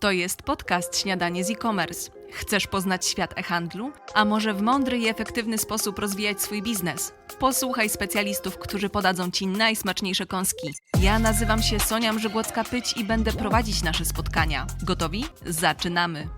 To jest podcast Śniadanie z e-commerce. Chcesz poznać świat e-handlu? A może w mądry i efektywny sposób rozwijać swój biznes? Posłuchaj specjalistów, którzy podadzą Ci najsmaczniejsze kąski. Ja nazywam się Sonia Mrzygłocka-Pyć i będę prowadzić nasze spotkania. Gotowi? Zaczynamy!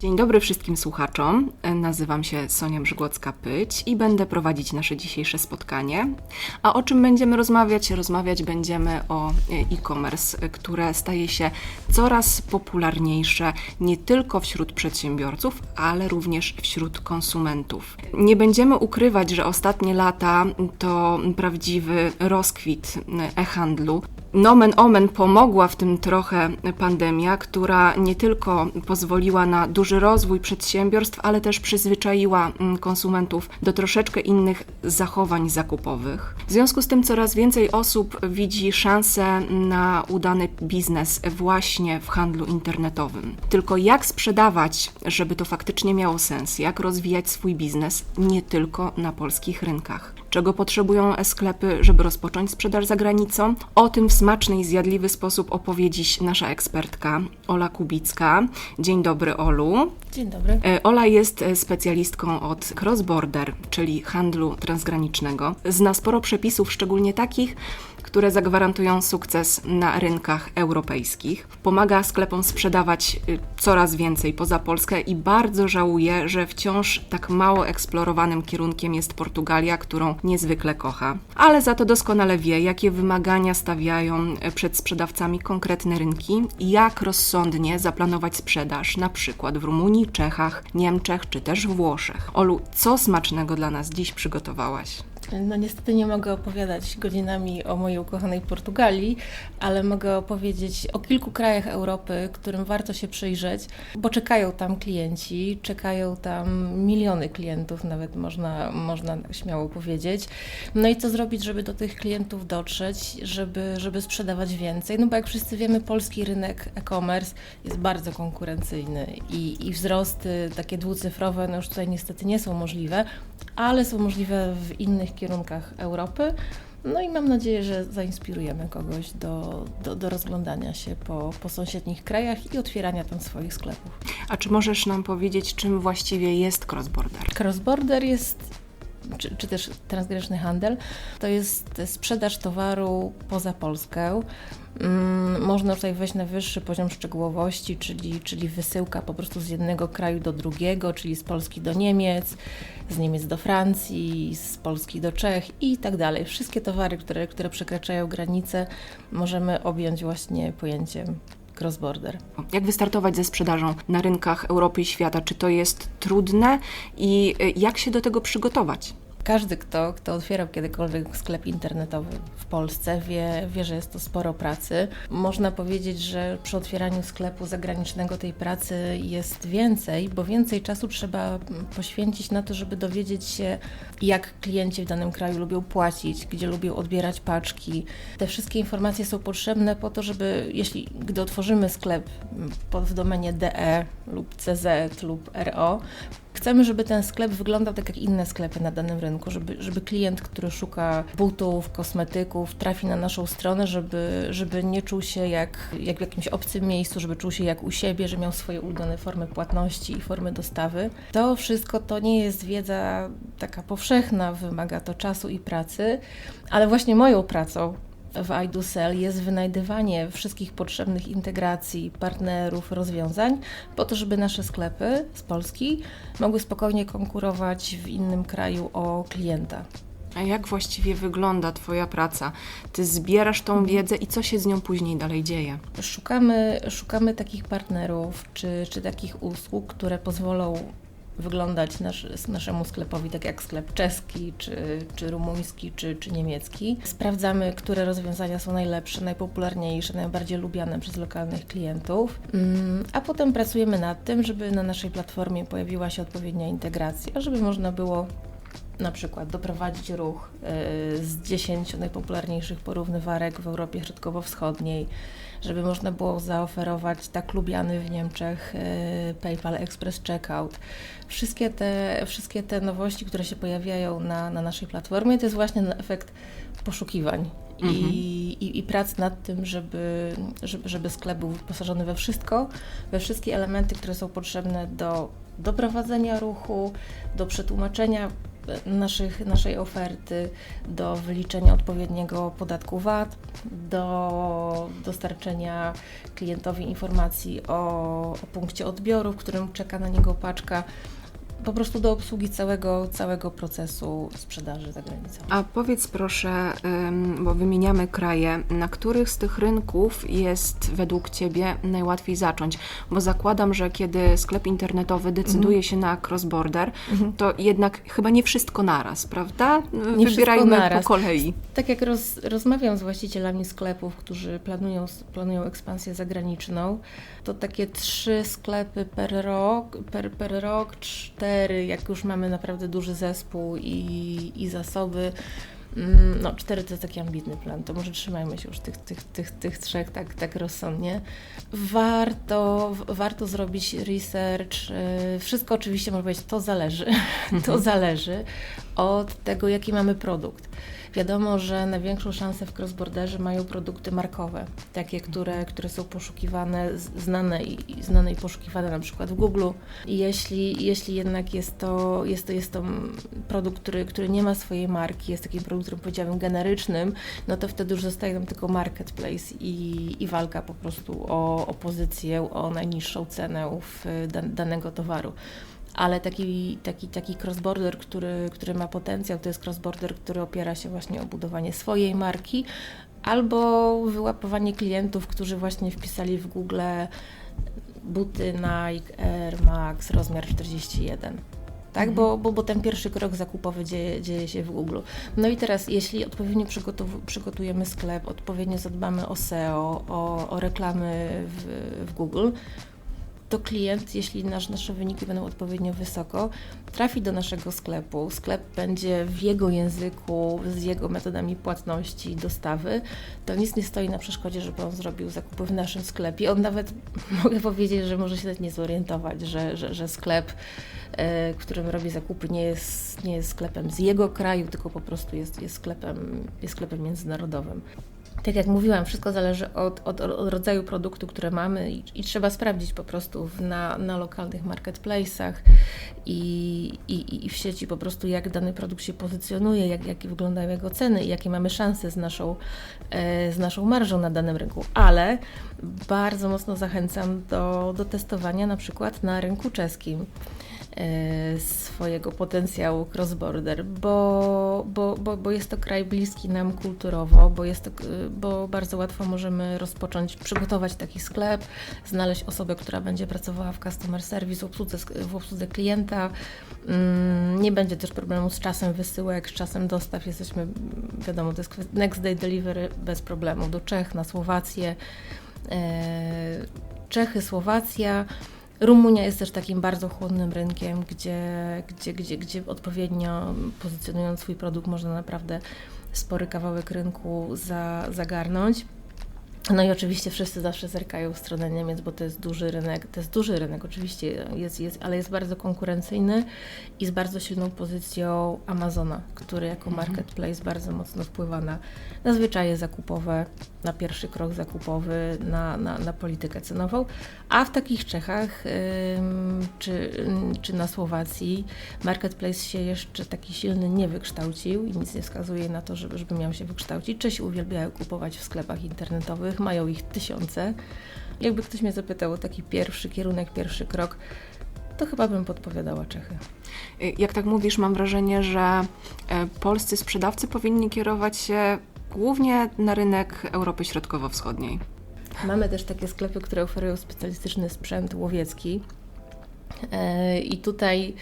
Dzień dobry wszystkim słuchaczom. Nazywam się Sonia Mrzygłocka-Pyć i będę prowadzić nasze dzisiejsze spotkanie. A o czym będziemy rozmawiać? Rozmawiać będziemy o e-commerce, które staje się coraz popularniejsze nie tylko wśród przedsiębiorców, ale również wśród konsumentów. Nie będziemy ukrywać, że ostatnie lata to prawdziwy rozkwit e-handlu. Nomen omen pomogła w tym trochę pandemia, która nie tylko pozwoliła na duży rozwój przedsiębiorstw, ale też przyzwyczaiła mm, konsumentów do troszeczkę innych zachowań zakupowych. W związku z tym coraz więcej osób widzi szansę na udany biznes właśnie w handlu internetowym. Tylko jak sprzedawać, żeby to faktycznie miało sens, jak rozwijać swój biznes nie tylko na polskich rynkach czego potrzebują sklepy, żeby rozpocząć sprzedaż za granicą. O tym w smaczny i zjadliwy sposób opowie dziś nasza ekspertka Ola Kubicka. Dzień dobry, Olu. Dzień dobry. E, Ola jest e, specjalistką od cross-border, czyli handlu transgranicznego. Zna sporo przepisów, szczególnie takich, które zagwarantują sukces na rynkach europejskich. Pomaga sklepom sprzedawać y, coraz więcej poza Polskę i bardzo żałuje, że wciąż tak mało eksplorowanym kierunkiem jest Portugalia, którą niezwykle kocha. Ale za to doskonale wie, jakie wymagania stawiają y, przed sprzedawcami konkretne rynki i jak rozsądnie zaplanować sprzedaż, na przykład w Rumunii, Czechach, Niemczech czy też Włoszech. Olu, co smacznego dla nas dziś przygotowałaś? No niestety nie mogę opowiadać godzinami o mojej ukochanej Portugalii, ale mogę opowiedzieć o kilku krajach Europy, którym warto się przyjrzeć, bo czekają tam klienci, czekają tam miliony klientów, nawet można, można śmiało powiedzieć. No i co zrobić, żeby do tych klientów dotrzeć, żeby, żeby sprzedawać więcej? No bo jak wszyscy wiemy, polski rynek e-commerce jest bardzo konkurencyjny i, i wzrosty takie dwucyfrowe no już tutaj niestety nie są możliwe, ale są możliwe w innych kierunkach Europy. No i mam nadzieję, że zainspirujemy kogoś do, do, do, rozglądania się po, po sąsiednich krajach i otwierania tam swoich sklepów. A czy możesz nam powiedzieć, czym właściwie jest cross-border? Cross-border jest czy, czy, też transgraniczny handel, to jest sprzedaż towaru poza Polskę. Mm, można tutaj wejść na wyższy poziom szczegółowości, czyli, czyli wysyłka po prostu z jednego kraju do drugiego, czyli z Polski do Niemiec, z Niemiec do Francji, z Polski do Czech i tak dalej. Wszystkie towary, które, które przekraczają granice, możemy objąć właśnie pojęciem cross-border. Jak wystartować ze sprzedażą na rynkach Europy i świata? Czy to jest trudne i y, jak się do tego przygotować? Każdy, kto, kto otwierał kiedykolwiek sklep internetowy w Polsce, wie, wie, że jest to sporo pracy. Można powiedzieć, że przy otwieraniu sklepu zagranicznego tej pracy jest więcej, bo więcej czasu trzeba poświęcić na to, żeby dowiedzieć się, jak klienci w danym kraju lubią płacić, gdzie lubią odbierać paczki. Te wszystkie informacje są potrzebne po to, żeby, jeśli gdy otworzymy sklep w domenie DE lub CZ lub RO, Chcemy, żeby ten sklep wyglądał tak jak inne sklepy na danym rynku, żeby, żeby klient, który szuka butów, kosmetyków, trafi na naszą stronę, żeby, żeby nie czuł się jak, jak w jakimś obcym miejscu, żeby czuł się jak u siebie, że miał swoje ulubione formy płatności i formy dostawy. To wszystko to nie jest wiedza taka powszechna, wymaga to czasu i pracy, ale właśnie moją pracą w iDoSell jest wynajdywanie wszystkich potrzebnych integracji, partnerów, rozwiązań, po to, żeby nasze sklepy z Polski mogły spokojnie konkurować w innym kraju o klienta. A jak właściwie wygląda Twoja praca? Ty zbierasz tą wiedzę i co się z nią później dalej dzieje? Szukamy, szukamy takich partnerów czy, czy takich usług, które pozwolą wyglądać nasz, naszemu sklepowi tak jak sklep czeski, czy, czy rumuński, czy, czy niemiecki. Sprawdzamy, które rozwiązania są najlepsze, najpopularniejsze, najbardziej lubiane przez lokalnych klientów, mm, a potem pracujemy nad tym, żeby na naszej platformie pojawiła się odpowiednia integracja, żeby można było na przykład doprowadzić ruch y, z 10 najpopularniejszych porównywarek w Europie Środkowo-Wschodniej, żeby można było zaoferować tak lubiany w Niemczech y, PayPal Express Checkout. Wszystkie te, wszystkie te nowości, które się pojawiają na, na naszej platformie, to jest właśnie efekt poszukiwań Mhm. i, i, i prac nad tym, żeby, żeby, żeby sklep był wyposażony we wszystko, we wszystkie elementy, które są potrzebne do doprowadzenia ruchu, do przetłumaczenia naszych, naszej oferty, do wyliczenia odpowiedniego podatku VAT, do dostarczenia klientowi informacji o, o punkcie odbioru, w którym czeka na niego paczka. Po prostu do obsługi całego, całego procesu sprzedaży za granicą. A powiedz proszę, bo wymieniamy kraje, na których z tych rynków jest według Ciebie najłatwiej zacząć? Bo zakładam, że kiedy sklep internetowy decyduje Mhm. się na cross-border, to jednak chyba nie wszystko naraz, prawda? Nie Wybierajmy naraz. po kolei. Tak jak roz, rozmawiam z właścicielami sklepów, którzy planują, planują ekspansję zagraniczną, to takie trzy sklepy per rok, per, per rok, cztery, jak już mamy naprawdę duży zespół i, i zasoby. Mm, No, cztery to jest taki ambitny plan, to może trzymajmy się już tych, tych, tych, tych trzech tak, tak rozsądnie. Warto, warto zrobić research. y, Wszystko oczywiście można powiedzieć, to zależy. To zależy od tego, jaki mamy produkt. Wiadomo, że największą szansę w crossborderze mają produkty markowe, takie, które, które są poszukiwane, znane i, znane i poszukiwane na przykład w Google. Jeśli, jeśli jednak jest to, jest to, jest to produkt, który, który nie ma swojej marki, jest takim produktem, powiedziałabym, generycznym, no to wtedy już zostaje nam tylko marketplace i, i walka po prostu o, o pozycję, o najniższą cenę w dan, danego towaru ale taki, taki, taki cross-border, który, który ma potencjał, to jest cross-border, który opiera się właśnie o budowanie swojej marki albo wyłapywanie klientów, którzy właśnie wpisali w Google buty Nike Air Max rozmiar 41. Tak, bo, bo, bo ten pierwszy krok zakupowy dzieje, dzieje się w Google. No i teraz, jeśli odpowiednio przygotujemy sklep, odpowiednio zadbamy o SEO, o, o reklamy w, w Google, to klient, jeśli nasz, nasze wyniki będą odpowiednio wysoko, trafi do naszego sklepu. Sklep będzie w jego języku, z jego metodami płatności, dostawy. To nic nie stoi na przeszkodzie, żeby on zrobił zakupy w naszym sklepie. On nawet, mogę powiedzieć, że może się nawet nie zorientować, że, że, że sklep, e, którym robi zakupy, nie jest, nie jest sklepem z jego kraju, tylko po prostu jest, jest, sklepem, jest sklepem międzynarodowym. Tak jak mówiłam, wszystko zależy od, od, od rodzaju produktu, które mamy i, i trzeba sprawdzić po prostu na, na lokalnych marketplace'ach i, i, i w sieci po prostu jak dany produkt się pozycjonuje, jak, jakie wyglądają jego ceny i jakie mamy szanse z naszą, e, z naszą marżą na danym rynku. Ale bardzo mocno zachęcam do, do testowania na przykład na rynku czeskim swojego potencjału cross-border, bo, bo, bo, bo jest to kraj bliski nam kulturowo, bo, jest to, e, bo bardzo łatwo możemy rozpocząć, przygotować taki sklep, znaleźć osobę, która będzie pracowała w customer service, w obsłudze, w obsłudze klienta. Mm, Nie będzie też problemu z czasem wysyłek, z czasem dostaw. Jesteśmy, wiadomo, to jest next day delivery bez problemu do Czech, na Słowację. E, Czechy, Słowacja. Rumunia jest też takim bardzo chłodnym rynkiem, gdzie, gdzie, gdzie, gdzie odpowiednio pozycjonując swój produkt można naprawdę spory kawałek rynku za, zagarnąć. No i oczywiście wszyscy zawsze zerkają w stronę Niemiec, bo to jest duży rynek. To jest duży rynek, oczywiście, jest, jest, ale jest bardzo konkurencyjny i z bardzo silną pozycją Amazona, który jako marketplace bardzo mocno wpływa na, na zwyczaje zakupowe, na pierwszy krok zakupowy, na, na, na politykę cenową. A w takich Czechach ym, czy, czy na Słowacji marketplace się jeszcze taki silny nie wykształcił i nic nie wskazuje na to, żeby, żeby miał się wykształcić. Czesi uwielbiają kupować w sklepach internetowych, mają ich tysiące. Jakby ktoś mnie zapytał o taki pierwszy kierunek, pierwszy krok, to chyba bym podpowiadała Czechy. Jak tak mówisz, mam wrażenie, że e, polscy sprzedawcy powinni kierować się głównie na rynek Europy Środkowo-Wschodniej. Mamy też takie sklepy, które oferują specjalistyczny sprzęt łowiecki. E, I tutaj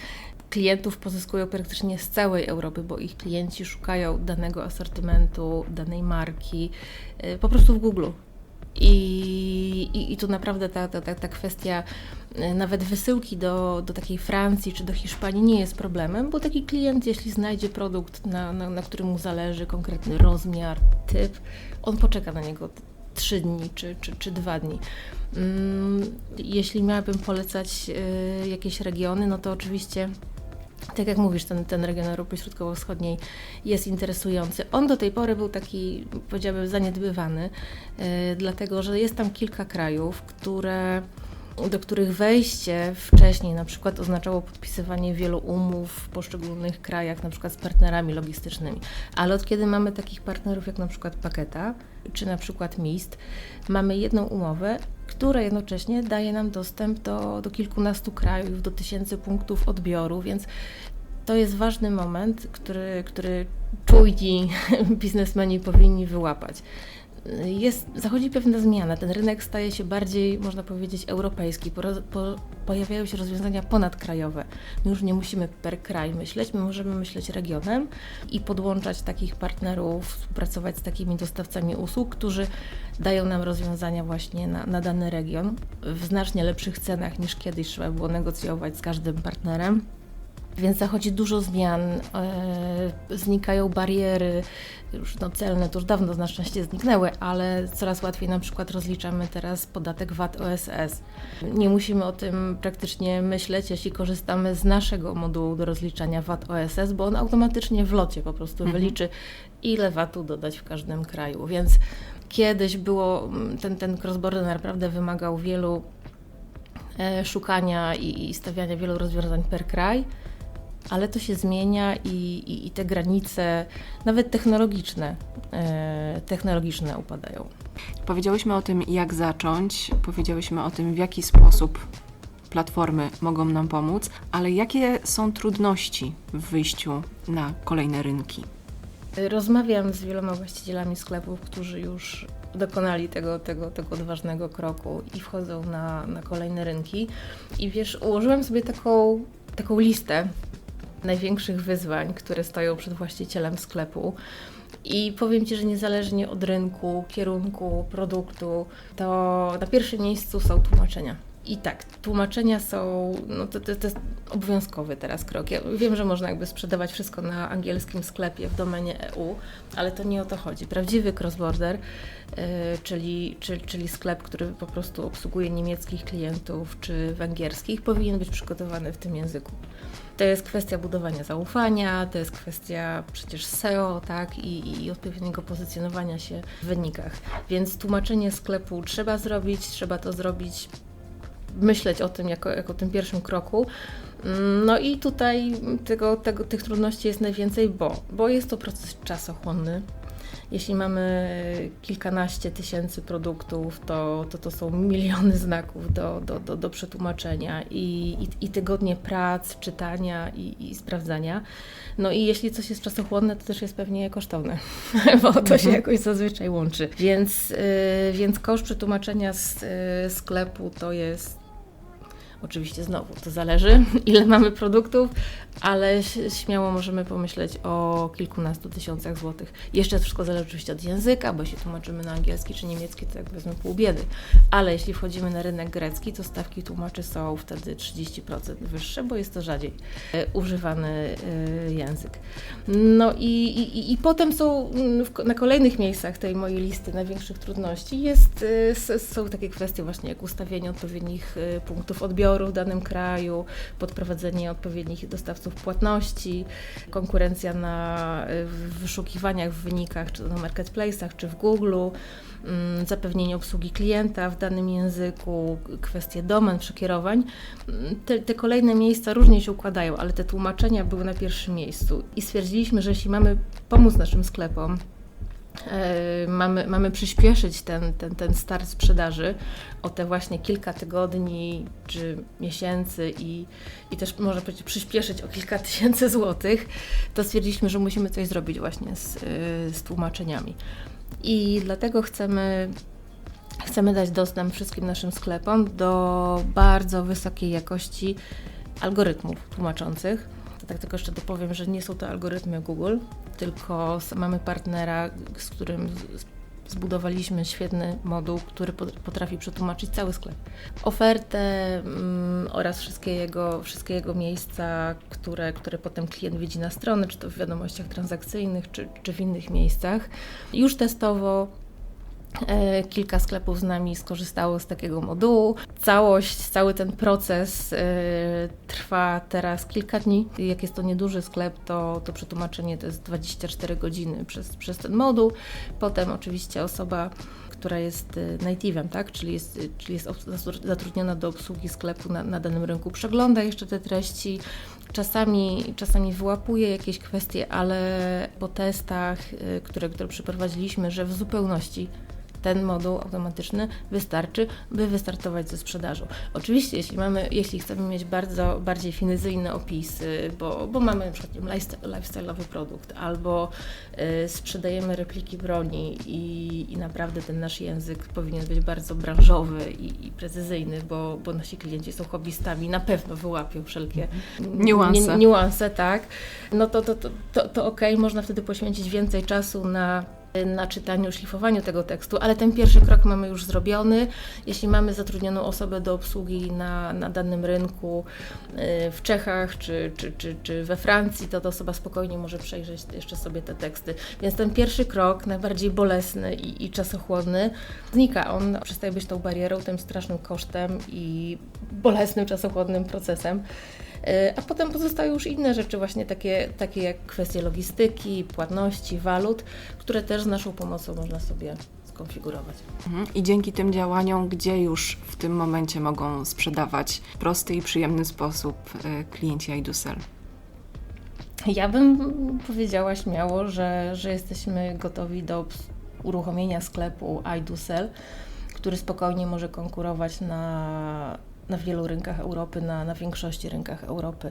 klientów pozyskują praktycznie z całej Europy, bo ich klienci szukają danego asortymentu, danej marki e, po prostu w Google. I, i, i tu naprawdę ta, ta, ta, ta kwestia y, nawet wysyłki do, do takiej Francji czy do Hiszpanii nie jest problemem, bo taki klient, jeśli znajdzie produkt, na, na, na którym mu zależy, konkretny rozmiar, typ, on poczeka na niego trzy dni czy, czy, czy dwa dni. Mm, Jeśli miałabym polecać y, jakieś regiony, no to oczywiście tak jak mówisz, ten, ten region Europy Środkowo-Wschodniej jest interesujący. On do tej pory był taki, powiedziałabym, zaniedbywany, yy, dlatego że jest tam kilka krajów, które, do których wejście wcześniej na przykład oznaczało podpisywanie wielu umów w poszczególnych krajach, na przykład z partnerami logistycznymi. Ale od kiedy mamy takich partnerów jak na przykład Paketa, czy na przykład MIST, mamy jedną umowę, która jednocześnie daje nam dostęp do, do kilkunastu krajów, do tysięcy punktów odbioru, więc to jest ważny moment, który, który czujni biznesmeni powinni wyłapać. Jest, zachodzi pewna zmiana. Ten rynek staje się bardziej, można powiedzieć, europejski. Po, po, pojawiają się rozwiązania ponadkrajowe. My już nie musimy per kraj myśleć, my możemy myśleć regionem i podłączać takich partnerów, współpracować z takimi dostawcami usług, którzy dają nam rozwiązania właśnie na, na dany region w znacznie lepszych cenach niż kiedyś trzeba było negocjować z każdym partnerem. Więc zachodzi dużo zmian, e, znikają bariery, już no, celne to już dawno na szczęście zniknęły, ale coraz łatwiej na przykład rozliczamy teraz podatek VAT OSS. Nie musimy o tym praktycznie myśleć, jeśli korzystamy z naszego modułu do rozliczania VAT OSS, bo on automatycznie w locie po prostu Mhm. wyliczy, ile VAT-u dodać w każdym kraju. Więc kiedyś było, ten, ten cross-border naprawdę wymagał wielu e, szukania i stawiania wielu rozwiązań per kraj, ale to się zmienia i, i, i te granice, nawet technologiczne, e, technologiczne upadają. Powiedziałyśmy o tym, jak zacząć, powiedziałyśmy o tym, w jaki sposób platformy mogą nam pomóc, ale jakie są trudności w wyjściu na kolejne rynki? Rozmawiam z wieloma właścicielami sklepów, którzy już dokonali tego, tego, tego odważnego kroku i wchodzą na, na kolejne rynki. I wiesz, ułożyłam sobie taką, taką listę największych wyzwań, które stoją przed właścicielem sklepu. I powiem Ci, że niezależnie od rynku, kierunku, produktu, to na pierwszym miejscu są tłumaczenia. I tak, tłumaczenia są, no to, to, to jest obowiązkowy teraz krok. Ja wiem, że można jakby sprzedawać wszystko na angielskim sklepie w domenie EU, ale to nie o to chodzi. Prawdziwy cross-border, yy, czyli, czyli, czyli sklep, który po prostu obsługuje niemieckich klientów czy węgierskich, powinien być przygotowany w tym języku. To jest kwestia budowania zaufania, to jest kwestia przecież SEO, tak, i, i odpowiedniego pozycjonowania się w wynikach. Więc tłumaczenie sklepu trzeba zrobić, trzeba to zrobić myśleć o tym jako, jako tym pierwszym kroku. No i tutaj tego, tego, tych trudności jest najwięcej, bo, bo jest to proces czasochłonny. Jeśli mamy kilkanaście tysięcy produktów, to to, to są miliony znaków do, do, do, do przetłumaczenia i, i, i tygodnie prac, czytania i, i sprawdzania. No i jeśli coś jest czasochłonne, to też jest pewnie kosztowne, bo to się jakoś zazwyczaj łączy. Więc, yy, więc koszt przetłumaczenia z yy, sklepu to jest Oczywiście znowu to zależy, ile mamy produktów, ale śmiało możemy pomyśleć o kilkunastu tysiącach złotych. Jeszcze wszystko zależy oczywiście od języka, bo jeśli tłumaczymy na angielski czy niemiecki, to jak wezmę pół biedy. Ale jeśli wchodzimy na rynek grecki, to stawki tłumaczy są wtedy 30% wyższe, bo jest to rzadziej e, używany e, język. No i, i, i potem są mm, na kolejnych miejscach tej mojej listy największych trudności jest, e, są takie kwestie właśnie jak ustawienie odpowiednich punktów odbioru w danym kraju, podprowadzenie odpowiednich dostawców płatności, konkurencja na wyszukiwaniach, w wynikach, czy na marketplace'ach, czy w Google, mm, zapewnienie obsługi klienta w danym języku, kwestie domen, przekierowań. Mm, Te, te kolejne miejsca różnie się układają, ale te tłumaczenia były na pierwszym miejscu i stwierdziliśmy, że jeśli mamy pomóc naszym sklepom, mamy, mamy przyspieszyć ten, ten, ten start sprzedaży o te właśnie kilka tygodni czy miesięcy i, i też można powiedzieć przyspieszyć o kilka tysięcy złotych, to stwierdziliśmy, że musimy coś zrobić właśnie z, y, z tłumaczeniami. I dlatego chcemy Chcemy dać dostęp wszystkim naszym sklepom do bardzo wysokiej jakości algorytmów tłumaczących. Tak tylko jeszcze dopowiem, że nie są to algorytmy Google, tylko mamy partnera, z którym zbudowaliśmy świetny moduł, który potrafi przetłumaczyć cały sklep. Ofertę mm, oraz wszystkie jego, wszystkie jego miejsca, które, które potem klient widzi na stronie, czy to w wiadomościach transakcyjnych, czy, czy w innych miejscach. Już testowo kilka sklepów z nami skorzystało z takiego modułu. Całość, cały ten proces e, trwa teraz kilka dni. Jak jest to nieduży sklep, to, to przetłumaczenie to jest 24 godziny przez, przez ten moduł. Potem oczywiście osoba która jest e, native'em, tak? czyli, jest, czyli jest zatrudniona do obsługi sklepu na, na danym rynku, przegląda jeszcze te treści, Czasami, czasami wyłapuje jakieś kwestie, ale po testach, które, które przeprowadziliśmy, że w zupełności ten moduł automatyczny wystarczy, by wystartować ze sprzedażą. Oczywiście, jeśli, mamy, jeśli chcemy mieć bardzo bardziej finezyjne opisy, bo, bo mamy na przykład lifestyle'owy produkt, albo y, sprzedajemy repliki broni i, i naprawdę ten nasz język powinien być bardzo branżowy i, i precyzyjny, bo, bo nasi klienci są hobbystami, na pewno wyłapią wszelkie niuanse, niuanse tak, no to, to, to, to, to ok, można wtedy poświęcić więcej czasu na na czytaniu, szlifowaniu tego tekstu, ale ten pierwszy krok mamy już zrobiony. Jeśli mamy zatrudnioną osobę do obsługi na, na danym rynku y, w Czechach czy, czy, czy, czy we Francji, to ta osoba spokojnie może przejrzeć jeszcze sobie te teksty. Więc ten pierwszy krok, najbardziej bolesny i, i czasochłonny, znika. On przestaje być tą barierą, tym strasznym kosztem i bolesnym, czasochłonnym procesem. E, a potem pozostają już inne rzeczy, właśnie takie, takie jak kwestie logistyki, płatności, walut, które też z naszą pomocą można sobie skonfigurować. Mhm. I dzięki tym działaniom, gdzie już w tym momencie mogą sprzedawać w prosty i przyjemny sposób e, klienci iDusel? Ja bym powiedziała śmiało, że, że jesteśmy gotowi do uruchomienia sklepu iDusel, który spokojnie może konkurować na na wielu rynkach Europy, na, na większości rynkach Europy,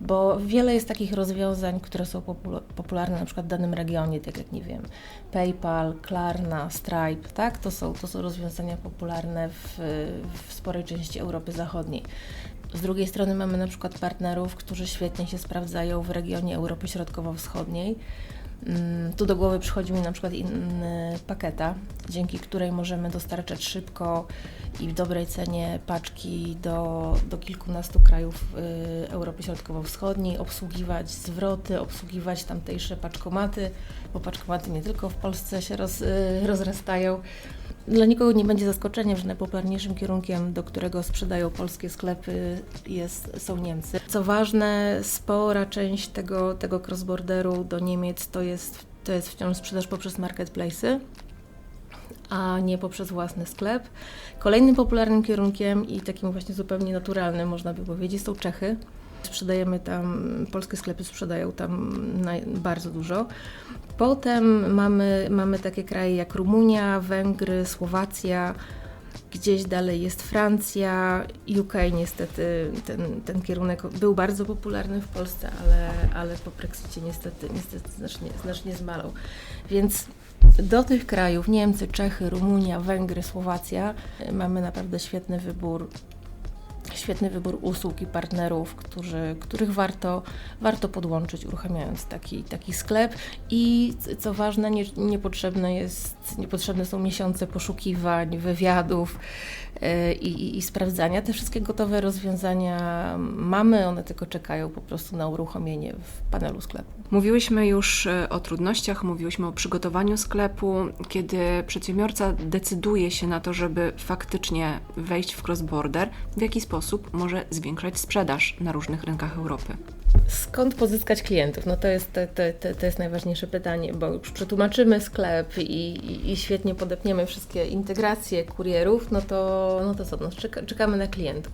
bo wiele jest takich rozwiązań, które są popularne na przykład w danym regionie, tak jak nie wiem, PayPal, Klarna, Stripe, tak? To są, to są rozwiązania popularne w, w sporej części Europy Zachodniej. Z drugiej strony mamy na przykład partnerów, którzy świetnie się sprawdzają w regionie Europy Środkowo-Wschodniej. Mm, tu do głowy przychodzi mi na przykład paketa, dzięki której możemy dostarczać szybko i w dobrej cenie paczki do, do kilkunastu krajów y, Europy Środkowo-Wschodniej, obsługiwać zwroty, obsługiwać tamtejsze paczkomaty, bo paczkomaty nie tylko w Polsce się roz, y, rozrastają. Dla nikogo nie będzie zaskoczeniem, że najpopularniejszym kierunkiem, do którego sprzedają polskie sklepy, jest, są Niemcy. Co ważne, spora część tego, tego cross-borderu do Niemiec to jest, to jest wciąż sprzedaż poprzez marketplace'y a nie poprzez własny sklep. Kolejnym popularnym kierunkiem i takim właśnie zupełnie naturalnym, można by powiedzieć, są Czechy. Sprzedajemy tam, polskie sklepy sprzedają tam bardzo dużo. Potem mamy, mamy takie kraje jak Rumunia, Węgry, Słowacja, gdzieś dalej jest Francja, UK niestety ten, ten kierunek był bardzo popularny w Polsce, ale, ale po Brexicie niestety, niestety znacznie, znacznie zmalał. Więc do tych krajów, Niemcy, Czechy, Rumunia, Węgry, Słowacja, mamy naprawdę świetny wybór świetny wybór usług i partnerów, którzy, których warto, warto podłączyć, uruchamiając taki, taki sklep. I co ważne, nie, niepotrzebne, jest, niepotrzebne są miesiące poszukiwań, wywiadów yy, i, i sprawdzania. Te wszystkie gotowe rozwiązania mamy, one tylko czekają po prostu na uruchomienie w panelu sklepu. Mówiłyśmy już e, o trudnościach, mówiłyśmy o przygotowaniu sklepu. Kiedy przedsiębiorca decyduje się na to, żeby faktycznie wejść w cross-border, w jaki sposób może zwiększać sprzedaż na różnych rynkach Europy? Skąd pozyskać klientów? No to jest, to, to, to jest najważniejsze pytanie, bo już przetłumaczymy sklep i, i, i, świetnie podepniemy wszystkie integracje kurierów, no to, no to co, no czeka, czekamy na klientów.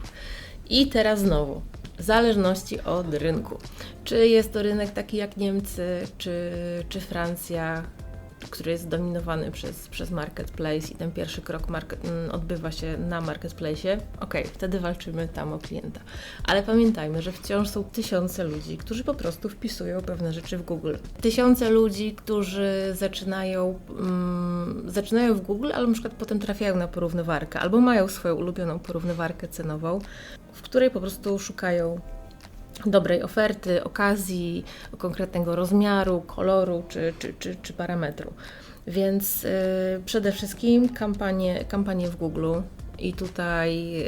I teraz znowu, w zależności od rynku. Czy jest to rynek taki jak Niemcy, czy, czy Francja, który jest dominowany przez, przez marketplace i ten pierwszy krok market, odbywa się na marketplace, ok, wtedy walczymy tam o klienta. Ale pamiętajmy, że wciąż są tysiące ludzi, którzy po prostu wpisują pewne rzeczy w Google. Tysiące ludzi, którzy zaczynają, um, zaczynają w Google, ale na przykład potem trafiają na porównywarkę albo mają swoją ulubioną porównywarkę cenową, w której po prostu szukają dobrej oferty, okazji, konkretnego rozmiaru, koloru czy, czy, czy, czy parametru. Więc y, przede wszystkim kampanie, kampanie w Google. I tutaj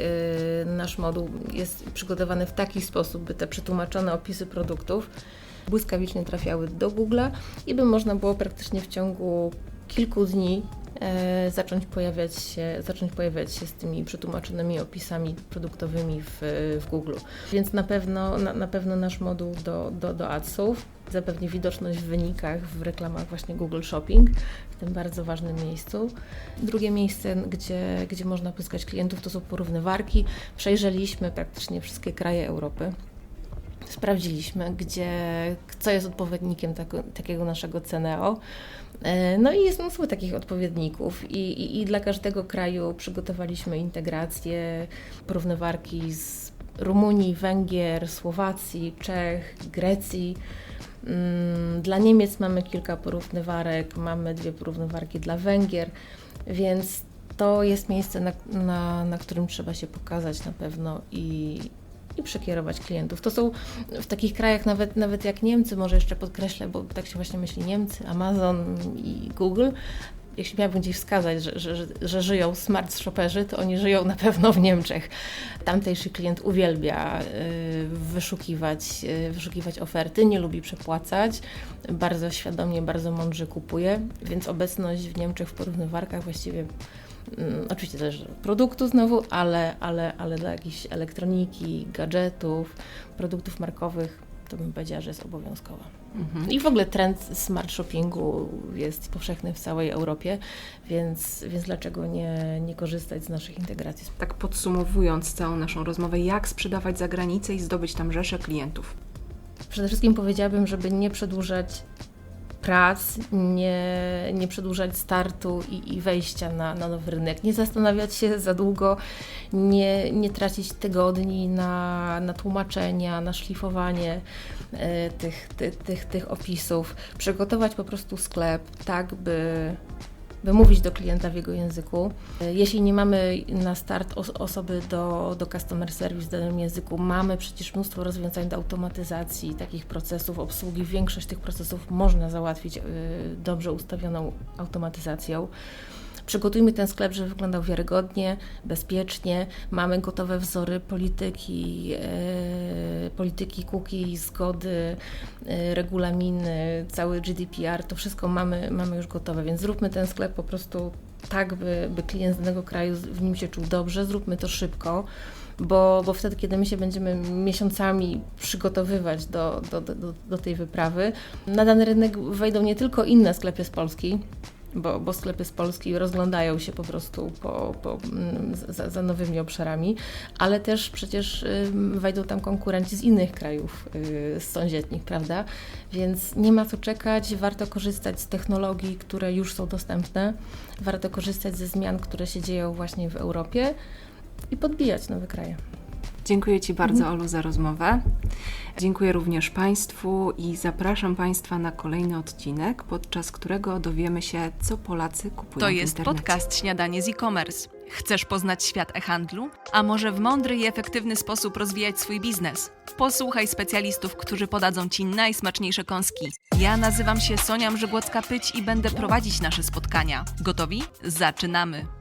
y, nasz moduł jest przygotowany w taki sposób, by te przetłumaczone opisy produktów błyskawicznie trafiały do Google'a i by można było praktycznie w ciągu kilku dni zacząć, pojawiać się, zacząć pojawiać się z tymi przetłumaczonymi opisami produktowymi w, w Google. Więc na pewno, na, na pewno nasz moduł do, do, do adsów zapewni widoczność w wynikach w reklamach właśnie Google Shopping, w tym bardzo ważnym miejscu. Drugie miejsce, gdzie, gdzie można pozyskać klientów, to są porównywarki. Przejrzeliśmy praktycznie wszystkie kraje Europy sprawdziliśmy, gdzie, co jest odpowiednikiem tako, takiego naszego CNEO. E, No i jest mnóstwo takich odpowiedników i, i, i dla każdego kraju przygotowaliśmy integrację, porównywarki z Rumunii, Węgier, Słowacji, Czech, Grecji. Mm, Dla Niemiec mamy kilka porównywarek, mamy dwie porównywarki dla Węgier, więc to jest miejsce, na, na, na którym trzeba się pokazać na pewno i, i przekierować klientów. To są w takich krajach nawet, nawet jak Niemcy, może jeszcze podkreślę, bo tak się właśnie myśli Niemcy, Amazon i Google. Jeśli miałabym gdzieś wskazać, że, że, że, żyją smart shopperzy, to oni żyją na pewno w Niemczech. Tamtejszy klient uwielbia y, wyszukiwać, y, wyszukiwać oferty, nie lubi przepłacać, bardzo świadomie, bardzo mądrze kupuje, więc obecność w Niemczech w porównywarkach właściwie Oczywiście też produktu znowu, ale, ale, ale dla jakiejś elektroniki, gadżetów, produktów markowych, to bym powiedziała, że jest obowiązkowa. Mhm. I w ogóle trend smart shoppingu jest powszechny w całej Europie, więc, więc dlaczego nie, nie korzystać z naszych integracji? Tak podsumowując całą naszą rozmowę, jak sprzedawać za granicę i zdobyć tam rzeszę klientów? Przede wszystkim powiedziałabym, żeby nie przedłużać prac, nie, nie przedłużać startu i, i wejścia na, na nowy rynek, nie zastanawiać się za długo, nie, nie tracić tygodni na, na tłumaczenia, na szlifowanie e, tych, tych, tych, tych opisów, przygotować po prostu sklep tak, by by mówić do klienta w jego języku. Jeśli nie mamy na start os- osoby do, do customer service w danym języku, mamy przecież mnóstwo rozwiązań do automatyzacji takich procesów obsługi. Większość tych procesów można załatwić y, dobrze ustawioną automatyzacją. Przygotujmy ten sklep, żeby wyglądał wiarygodnie, bezpiecznie. Mamy gotowe wzory polityki, e, polityki cookie, zgody, e, regulaminy, cały GDPR, to wszystko mamy, mamy już gotowe, więc zróbmy ten sklep po prostu tak, by, by klient z danego kraju w nim się czuł dobrze, zróbmy to szybko. Bo, bo wtedy, kiedy my się będziemy miesiącami przygotowywać do, do, do, do tej wyprawy, na dany rynek wejdą nie tylko inne sklepy z Polski, bo, bo sklepy z Polski rozglądają się po prostu po, po, mm, za, za nowymi obszarami, ale też przecież ym, wejdą tam konkurenci z innych krajów y, sąsiednich, prawda? Więc nie ma co czekać, warto korzystać z technologii, które już są dostępne, warto korzystać ze zmian, które się dzieją właśnie w Europie i podbijać nowe kraje. Dziękuję Ci bardzo, Olu, za rozmowę. Dziękuję również Państwu i zapraszam Państwa na kolejny odcinek, podczas którego dowiemy się, co Polacy kupują To w jest internecie. podcast Śniadanie z e-commerce. Chcesz poznać świat e-handlu? A może w mądry i efektywny sposób rozwijać swój biznes? Posłuchaj specjalistów, którzy podadzą Ci najsmaczniejsze kąski. Ja nazywam się Sonia Mrzygłocka-Pyć i będę prowadzić nasze spotkania. Gotowi? Zaczynamy!